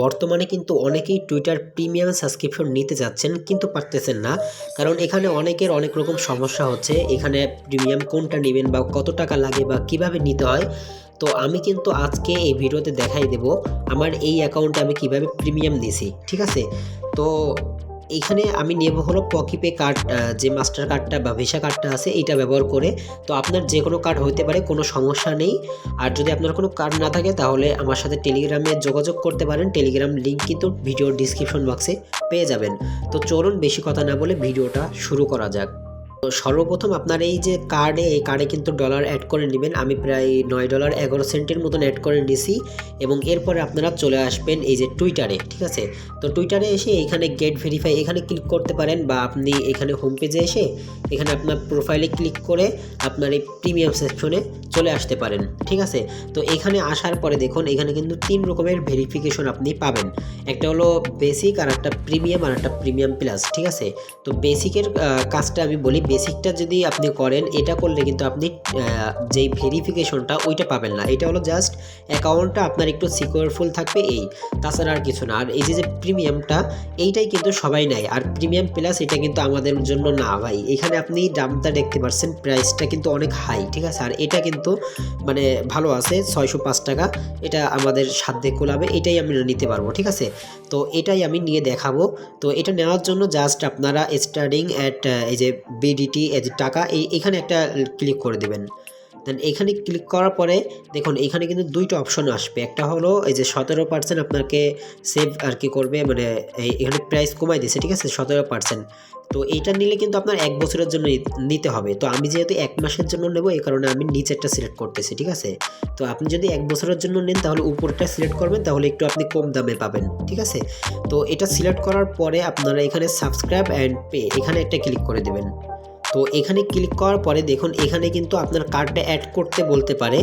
বর্তমানে কিন্তু অনেকেই টুইটার প্রিমিয়াম সাবস্ক্রিপশন নিতে যাচ্ছেন, কিন্তু পারতেছেন না। কারণ এখানে অনেকের অনেক রকম সমস্যা হচ্ছে, এখানে প্রিমিয়াম কোনটা নেবেন বা কত টাকা লাগে বা কীভাবে নিতে হয়। তো আমি কিন্তু আজকে এই ভিডিওতে দেখাই দেব, আমার এই অ্যাকাউন্টে আমি কীভাবে প্রিমিয়াম নিছি ঠিক আছে? তো এইখানে আমি নেব হলো পকিপে কার্ড যে মাস্টার কার্ডটা বা ভিসা কার্ডটা আছে, এইটা ব্যবহার করে। তো আপনার যে কোনো কার্ড হতে পারে, কোনো সমস্যা নেই। আর যদি আপনার কোনো কার্ড না থাকে, তাহলে আমার সাথে টেলিগ্রামে যোগাযোগ করতে পারেন। টেলিগ্রাম লিঙ্ক কিন্তু ভিডিও ডিসক্রিপশন বক্সে পেয়ে যাবেন। তো চলুন, বেশি কথা না বলে ভিডিওটা শুরু করা যাক। তো সর্বপ্রথম আপনার এই যে কার্ডে এই কার্ডে কিন্তু ডলার অ্যাড করে নেবেন। আমি প্রায় নয় ডলার এগারো সেন্টের মতন অ্যাড করে নিছি এবং এরপরে আপনারা চলে আসবেন এই যে টুইটারে ঠিক আছে? তো টুইটারে এসে এখানে গেট ভেরিফাই এখানে ক্লিক করতে পারেন বা আপনি এখানে হোম পেজে এসে এখানে আপনার প্রোফাইলে ক্লিক করে আপনার এই প্রিমিয়াম সেকশনে চলে আসতে পারেন, ঠিক আছে? তো এখানে আসার পরে দেখুন, এখানে কিন্তু তিন রকমের ভেরিফিকেশন আপনি পাবেন। একটা হলো বেসিক আর একটা প্রিমিয়াম আর একটা প্রিমিয়াম প্লাস ঠিক আছে? তো বেসিকের কাজটা আমি বলি বেসিকটা যদি আপনি করেন, এটা করলে কিন্তু আপনি যেই ভেরিফিকেশনটা ওইটা পাবেন না। এটা হলো জাস্ট অ্যাকাউন্টটা আপনার একটু সিকিউরফুল থাকবে এই। তাছাড়া আর কিছু না। আর এই যে যে প্রিমিয়ামটা, এইটাই কিন্তু সবাই নেয়। আর প্রিমিয়াম প্লাস এটা কিন্তু আমাদের জন্য না ভাই। এখানে আপনি দামটা দেখতে পাচ্ছেন প্রাইসটা কিন্তু অনেক হাই ঠিক আছে? আর এটা কিন্তু মানে ভালো আছে, ছয়শো পাঁচ টাকা। এটা আমাদের সাধ্যে কোলাবে এটাই আমি নিতে পারব, ঠিক আছে? তো এটাই আমি নিয়ে দেখাবো। তো এটা নেওয়ার জন্য জাস্ট আপনারা স্টার্টিং অ্যাট এই যে বিডিটি এই যে টাকা, এই এখানে একটা ক্লিক করে দেবেন। দেন এখানে ক্লিক করার পরে, দেখুন, এখানে কিন্তু দুইটা অপশন আসবে। একটা হলো, এই যে সতেরো পার্সেন্ট আপনাকে সেভ আর কি করবে মানে এখানে প্রাইস কমাই দিয়েছে ঠিক আছে? সতেরো পার্সেন্ট তো এইটা নিলে কিন্তু আপনার এক বছরের জন্য নিতে হবে। তো আমি যেহেতু এক মাসের জন্য নেব, এই কারণে আমি নিচেরটা সিলেক্ট করতেছি, ঠিক আছে? তো আপনি যদি এক বছরের জন্য নেন, তাহলে উপরটা সিলেক্ট করবেন, তাহলে একটু আপনি কম দামে পাবেন, ঠিক আছে? তো এটা সিলেক্ট করার পরে আপনারা এখানে সাবস্ক্রাইব অ্যান্ড পে এখানে একটা ক্লিক করে দেবেন। তো এখানে ক্লিক করার পরে দেখুন, এখানে কিন্তু আপনার কার্ডটা অ্যাড করতে বলতে পারে।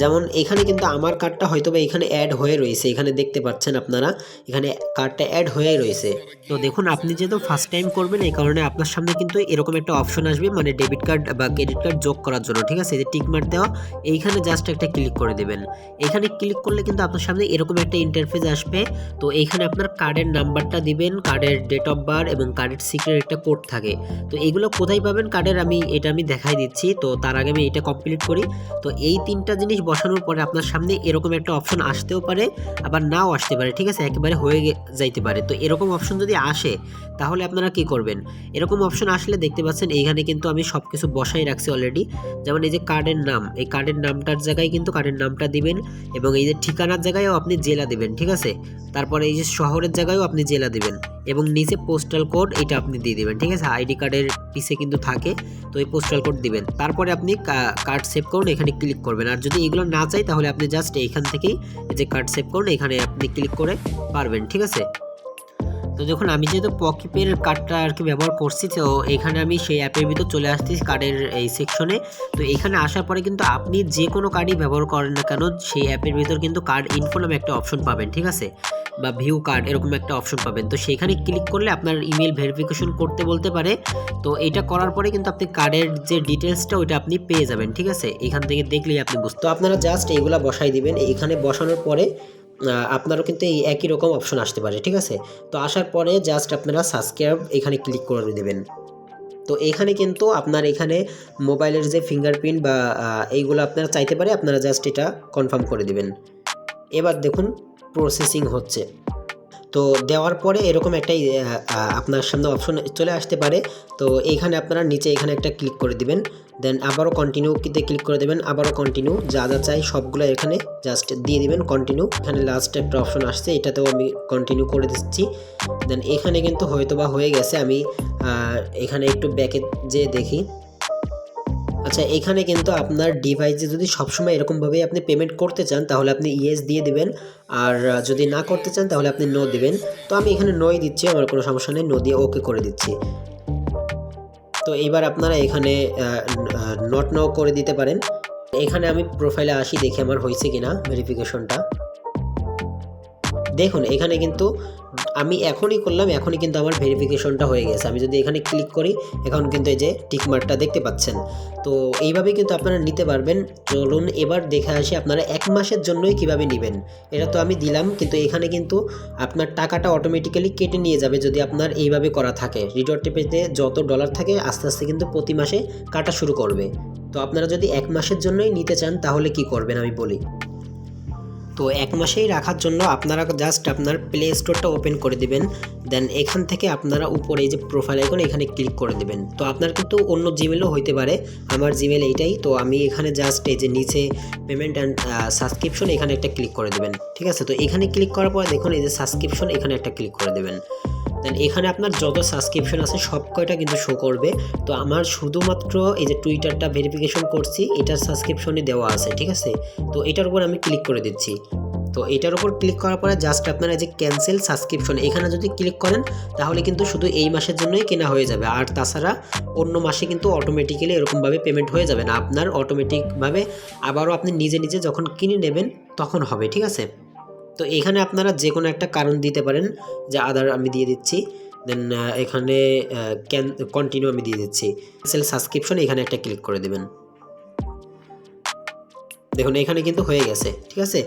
যেমন, এখানে কিন্তু আমার কার্ডটা হয়তো বা এখানে অ্যাড হয়ে রয়েছে। এখানে দেখতে পাচ্ছেন আপনারা, এখানে কার্ডটা অ্যাড হয়ে রয়েছে। তো দেখুন, আপনি যেহেতু ফার্স্ট টাইম করবেন, এই কারণে আপনার সামনে কিন্তু এরকম একটা অপশন আসবে মানে ডেবিট কার্ড বা ক্রেডিট কার্ড যোগ করার জন্য, ঠিক আছে? যে টিক মার্ক দেওয়া, এইখানে জাস্ট একটা ক্লিক করে দেবেন। এখানে ক্লিক করলে কিন্তু আপনার সামনে এরকম একটা ইন্টারফেস আসবে। তো এইখানে আপনার কার্ডের নাম্বারটা দিবেন কার্ডের ডেট অফ বার্থ এবং কার্ডের সিক্রেট একটা কোড থাকে। তো এগুলো কোথায় পাবেন? কার্ডের আমি এটা আমি দেখাই দিচ্ছি। তো তার আগে আমি এটা কমপ্লিট করি। তো এই তিনটা জিনিস বসানোর পরে আপনার সামনে এরকম একটা অপশন আসতেও পারে, আবার নাও আসতে পারে, ঠিক আছে? একেবারে হয়ে যাইতে পারে। তো এরকম অপশন যদি আসে, তাহলে আপনারা কি করবেন? এরকম অপশন আসলে দেখতে পাচ্ছেন, এইখানে কিন্তু আমি সব কিছু বসাই রাখছি অলরেডি যেমন এই যে কার্ডের নাম, এই কার্ডের নামটার জায়গায় কিন্তু কার্ডের নামটা দিবেন এবং এই যে ঠিকানার জায়গায়ও আপনি জেলা দিবেন, ঠিক আছে? তারপরে এই যে শহরের জায়গায়ও আপনি জেলা দিবেন। এবং নিচে পোস্টাল কোড এটা আপনি দিয়ে দিবেন, ঠিক আছে? আইডি কার্ডের পিছে কিন্তু থাকে, তো এই পোস্টাল কোড দিবেন। তারপরে আপনি কার্ড সেভ করুন, এখানে ক্লিক করবেন। আর যদি এগুলো না চাই, তাহলে আপনি জাস্ট এইখান থেকেই যে কার্ড সেভ করুন, এখানে আপনি ক্লিক করে পারবেন, ঠিক আছে? তো দেখুন, আমি যেহেতু পকিপের কার্ডটা আর কি ব্যবহার করছি, তো এখানে আমি সেই অ্যাপের ভিতর চলে আসছি কার্ডের এই সেকশনে তো এখানে আসার পরে কিন্তু আপনি যে কোনো কার্ডই ব্যবহার করেন না কেন, সেই অ্যাপের ভিতর কিন্তু কার্ড ইনফো নামে একটা অপশন পাবেন, ঠিক আছে? বা ভিউ কার্ড এরকম একটা অপশন পাবেন। তো সেখানে ক্লিক করলে আপনার ইমেল ভেরিফিকেশন করতে বলতে পারে। তো এটা করার পরে কিন্তু আপনি কার্ডের যে ডিটেলসটা ওইটা আপনি পেয়ে যাবেন, ঠিক আছে? এখান থেকে দেখলেই আপনি বুঝতে আপনারা জাস্ট এইগুলা বসাই দিবেন। এখানে বসানোর পরে আপনারও কিন্তু এই একই রকম অপশন আসতে পারে, ঠিক আছে? তো আসার পরে জাস্ট আপনারা সাবস্ক্রাইব এখানে ক্লিক করে দেবেন। তো এখানে কিন্তু আপনার এখানে মোবাইলের যে ফিঙ্গারপ্রিন্ট বা এইগুলো আপনারা চাইতে পারে, আপনারা জাস্ট এটা কনফার্ম করে দিবেন। এবার দেখুন প্রসেসিং হচ্ছে। তো দেওয়ার পরে এরকম একটা আহ, আহ, আপনার সামনে অপশন চলে আসতে পারে। তো এইখানে আপনারা নিচে এখানে একটা ক্লিক করে দিবেন। দেন আবারও কন্টিনিউ কিতে ক্লিক করে দেবেন। আবারও কন্টিনিউ যা যা চাই সবগুলো এখানে জাস্ট দিয়ে দিবেন কন্টিনিউ এখানে লাস্ট একটা অপশন আসছে এটাতেও আমি কন্টিনিউ করে দিচ্ছি। দেন এখানে কিন্তু হয়তো বা হয়ে গেছে আমি এখানে একটু ব্যাকে যে দেখি। আচ্ছা এখানে কিন্তু আপনার ডিভাইসে যদি সবসময় এরকমভাবেই আপনি পেমেন্ট করতে চান, তাহলে আপনি ইয়েস দিয়ে দেবেন। আর যদি না করতে চান, তাহলে আপনি নো দেবেন। তো আমি এখানে নই দিচ্ছি, আমার কোনো সমস্যা নেই নো দিয়ে ওকে করে দিচ্ছি। তো এবার আপনারা এখানে নট নো করে দিতে পারেন। এখানে আমি প্রোফাইলে আসি, দেখি আমার হয়েছে কিনা ভেরিফিকেশনটা দেখুন, এখানে কিন্তু আমি এখনই করলাম, এখনই কিন্তু আমার ভেরিফিকেশনটা হয়ে গেছে। আমি যদি এখানে ক্লিক করি, এখন কিন্তু এই যে টিকমার্কটা দেখতে পাচ্ছেন। তো এইভাবে কিন্তু আপনারা নিতে পারবেন। চলুন এবার দেখে আসি আপনারা এক মাসের জন্যই কীভাবে নেবেন। এটা তো আমি দিলাম, কিন্তু এখানে কিন্তু আপনার টাকাটা অটোমেটিক্যালি কেটে নিয়ে যাবে যদি আপনার এইভাবে করা থাকে। রিডর টেপেতে যত ডলার থাকে, আস্তে আস্তে কিন্তু প্রতি মাসে কাটা শুরু করবে। তো আপনারা যদি এক মাসের জন্যই নিতে চান, তাহলে কি করবেন আমি বলি। তো এক মাসেই রাখার জন্য আপনারা জাস্ট আপনার প্লে স্টোরটা ওপেন করে দিবেন দেন এখান থেকে আপনারা উপরে এই যে প্রোফাইল আইকন এখানে ক্লিক করে দেবেন। তো আপনার কিন্তু অন্য জিমেলও হইতে পারে, আমার জিমেল এইটাই, তো আমি এখানে জাস্ট এই যে নিচে পেমেন্ট অ্যান্ড সাবস্ক্রিপশন এখানে একটা ক্লিক করে দেবেন, ঠিক আছে? তো এখানে ক্লিক করার পরে দেখুন এই যে সাবস্ক্রিপশন এখানে একটা ক্লিক করে দেবেন। দেন এখানে আপনার যত সাবস্ক্রিপশন আছে সব কয়টা কিন্তু শো করবে। তো আমার শুধুমাত্র এই যে টুইটারটা ভেরিফিকেশন করছি, এটার সাবস্ক্রিপশনে দেওয়া আছে, ঠিক আছে? তো এটার উপর আমি ক্লিক করে দিচ্ছি। তো এটার উপর ক্লিক করার পরে জাস্ট আপনারা যে ক্যান্সেল সাবস্ক্রিপশন এখানে যদি ক্লিক করেন, তাহলে কিন্তু শুধু এই মাসের জন্যই কেনা হয়ে যাবে। আর তাছাড়া অন্য মাসে কিন্তু অটোমেটিক্যালি এরকমভাবে পেমেন্ট হয়ে যাবে না। আপনার অটোমেটিকভাবে আবারও আপনি নিজে নিজে যখন কিনে নেবেন, তখন হবে, ঠিক আছে? তো এখানে আপনারা যে কোনো একটা কারণ দিতে পারেন যে আদার আমি দিয়ে দিচ্ছি। দেন এখানে ক্যান কন্টিনিউ আমি দিয়ে দিচ্ছি। সেল সাবস্ক্রিপশন এখানে একটা ক্লিক করে দেবেন। দেখুন, এখানে কিন্তু হয়ে গেছে, ঠিক আছে?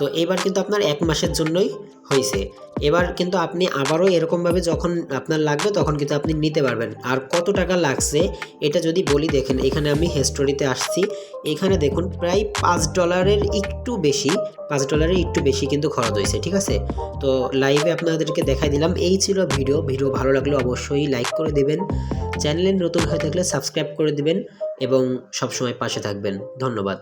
তো এবার কিন্তু আপনার এক মাসের জন্যই হয়েছে এবার কিন্তু আপনি আবারও এরকমভাবে যখন আপনার লাগবে তখন কিন্তু আপনি নিতে পারবেন। আর কত টাকা লাগছে এটা যদি বলি দেখেন, এখানে আমি হিস্টোরিতে আসছি। এখানে দেখুন প্রায় পাঁচ ডলারের একটু বেশি, পাঁচ ডলারের একটু বেশি কিন্তু খরচ হয়েছে ঠিক আছে? তো লাইভে আপনাদেরকে দেখাই দিলাম, এই ছিল ভিডিও। ভিডিও ভালো লাগলে অবশ্যই লাইক করে দেবেন। চ্যানেলে নতুন হয়ে থাকলে সাবস্ক্রাইব করে দেবেন এবং সবসময় পাশে থাকবেন। ধন্যবাদ।